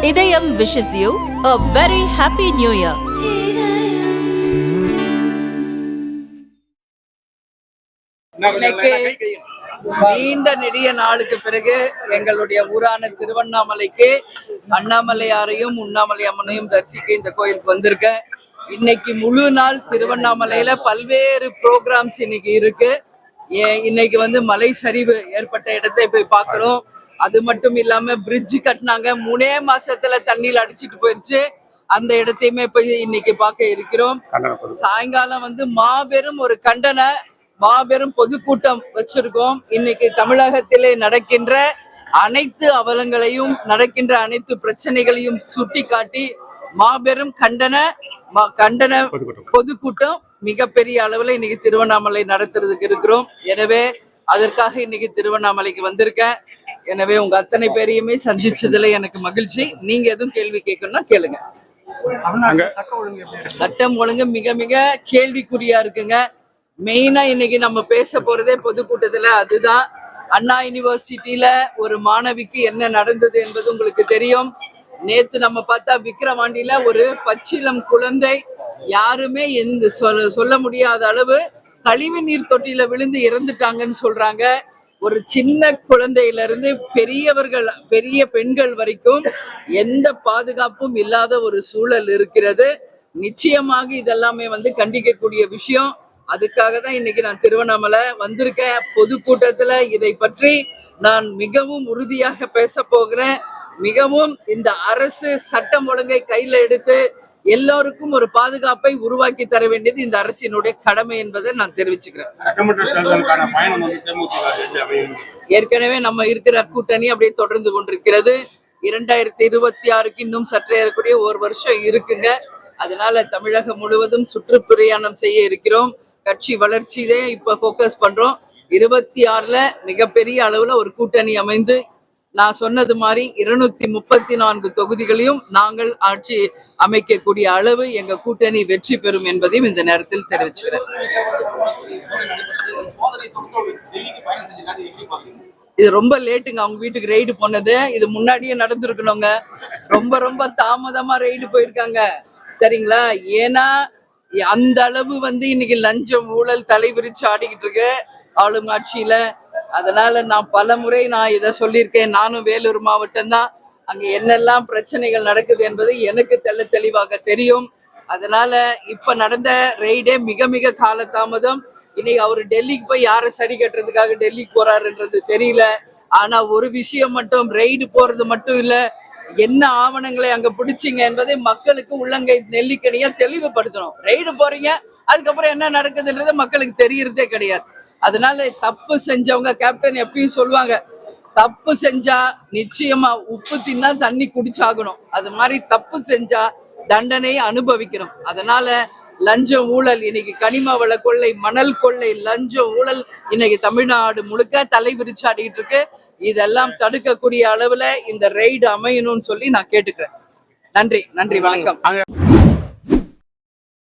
இதயம் wishes you a very happy new year. இன்னைக்கு நீண்ட நெடிய நாளுக்கு பிறகு எங்களுடைய ஊரான திருவண்ணாமலைக்கு அண்ணாமலையாரையும் உண்ணாமலை அம்மனையும் தரிசிக்க இந்த கோயிலுக்கு வந்திருக்கேன். இன்னைக்கு முழு நாள் திருவண்ணாமலையில பல்வேறு ப்ரோக்ராம்ஸ் இன்னைக்கு இருக்கு. ஏ- இன்னைக்கு வந்து மலை சரிவு ஏற்பட்ட இடத்தை போய் பார்க்கிறோம். அது மட்டும் இல்லாம பிரிட்ஜ் கட்டினாங்க. மூணே மாசத்துல தண்ணியில் அடிச்சிட்டு போயிருச்சு. அந்த இடத்தையுமே போய் இன்னைக்கு பார்க்க இருக்கிறோம். சாயங்காலம் வந்து மாபெரும் ஒரு கண்டன மாபெரும் பொதுக்கூட்டம் வச்சிருக்கோம். இன்னைக்கு தமிழகத்திலே நடக்கின்ற அனைத்து அவலங்களையும் நடக்கின்ற அனைத்து பிரச்சனைகளையும் சுட்டிக்காட்டி மாபெரும் கண்டன கண்டன பொதுக்கூட்டம் மிகப்பெரிய அளவுல இன்னைக்கு திருவண்ணாமலை நடத்துறதுக்கு இருக்கிறோம். எனவே அதற்காக இன்னைக்கு திருவண்ணாமலைக்கு வந்திருக்கேன். எனவே உங்க அத்தனை பேரையுமே சந்திச்சதுல எனக்கு மகிழ்ச்சி. நீங்க எதுவும் கேள்வி கேட்கணும்னா கேளுங்க. சட்டம் ஒழுங்கு மிக மிக கேள்விக்குறியா இருக்குங்க. மெயினா இன்னைக்கு நம்ம பேச போறதே பொதுக்கூட்டத்துல அதுதான். அண்ணா யூனிவர்சிட்டியில ஒரு மாணவிக்கு என்ன நடந்தது என்பது உங்களுக்கு தெரியும். நேத்து நம்ம பார்த்தா விக்கிரவாண்டியில ஒரு பச்சிலம் குழந்தை யாருமே எந்த சொல்ல சொல்ல முடியாத அளவு கழிவு நீர் தொட்டியில விழுந்து இறந்துட்டாங்கன்னு சொல்றாங்க. ஒரு சின்ன குழந்தையிலிருந்து பெரியவர்கள் பெரிய பெண்கள் வரைக்கும் எந்த பாதுகாப்பும் இல்லாத ஒரு சூழல் இருக்கிறது. நிச்சயமாக இதெல்லாமே வந்து கண்டிக்கக்கூடிய விஷயம். அதுக்காக தான் இன்னைக்கு நான் திருவண்ணாமலை வந்திருக்கேன். பொதுக்கூட்டத்துல இதை பற்றி நான் மிகவும் உறுதியாக பேச போகிறேன். மிகவும் இந்த அரசு சட்டம் ஒழுங்கை கையில எடுத்து எல்லோருக்கும் ஒரு பாதுகாப்பை உருவாக்கி தர வேண்டியது இந்த அரசினுடைய கடமை என்பதை நான் தெரிவிச்சுக்கிறேன். ஏற்கனவே நம்ம இருக்கிற கூட்டணி அப்படியே தொடர்ந்து கொண்டிருக்கிறது. இரண்டாயிரத்தி இருபத்தி ஆறுக்கு இன்னும் சற்றே ஏறக்கூடிய ஒரு வருஷம் இருக்குங்க. அதனால தமிழகம் முழுவதும் சுற்றுப்பிரயாணம் செய்ய இருக்கிறோம். கட்சி வளர்ச்சியிலே இப்ப ஃபோக்கஸ் பண்றோம். இருபத்தி ஆறுல மிகப்பெரிய அளவுல ஒரு கூட்டணி அமைந்து நான் சொன்னது மாதிரி இருநூத்தி முப்பத்தி நான்கு தொகுதிகளையும் நாங்கள் ஆட்சி அமைக்கக்கூடிய அளவு எங்க கூட்டணி வெற்றி பெறும் என்பதையும் இந்த நேரத்தில் தெரிவிச்சுக்கிறேன். இது ரொம்ப லேட்டுங்க. அவங்க வீட்டுக்கு ரெய்டு போனது. இது முன்னாடியே நடந்திருக்கணுங்க. ரொம்ப ரொம்ப தாமதமா ரெய்டு போயிருக்காங்க. சரிங்களா? ஏன்னா அந்த அளவு வந்து இன்னைக்கு லஞ்சம் ஊழல் தலைவிரிச்சு ஆடிக்கிட்டு இருக்கு ஆளும் ஆட்சியில. அதனால நான் பல முறை நான் இதை சொல்லியிருக்கேன். நானும் வேலூர் மாவட்டம் தான் என்னெல்லாம் பிரச்சனைகள் நடக்குது என்பது எனக்கு தெள்ள தெளிவாக தெரியும். அதனால இப்ப நடந்த ரெய்டே மிக மிக காலதாமதம். இன்னைக்கு அவர் டெல்லிக்கு போய் யாரை சரி கட்டுறதுக்காக டெல்லிக்கு போறாருன்றது தெரியல. ஆனா ஒரு விஷயம் மட்டும் ரெய்டு போறது மட்டும் இல்ல என்ன ஆவணங்களை அங்க பிடிச்சிங்க என்பதை மக்களுக்கு உள்ளங்கை நெல்லிக்கணியா தெளிவுபடுத்தணும். ரெய்டு போறீங்க அதுக்கப்புறம் என்ன நடக்குதுன்றது மக்களுக்கு தெரியறதே கிடையாது. அதனால தப்பு செஞ்சவங்க கேப்டன் எப்பயும் சொல்லுவாங்க தப்பு செஞ்சா நிச்சயமா உப்பு தின்னா தண்ணி குடிச்சாகணும். அது மாதிரி தப்பு செஞ்சா தண்டனை அனுபவிக்கணும். அதனால லஞ்சம் ஊழல் இன்னைக்கு கனிம வள கொள்ளை மணல் கொள்ளை லஞ்சம் ஊழல் இன்னைக்கு தமிழ்நாடு முழுக்க தலை விரிச்சாடிட்டு இருக்கு. இதெல்லாம் தடுக்கக்கூடிய அளவுல இந்த ரெய்டு அமையணும்னு சொல்லி நான் கேட்டுக்கிறேன். நன்றி நன்றி வணக்கம்.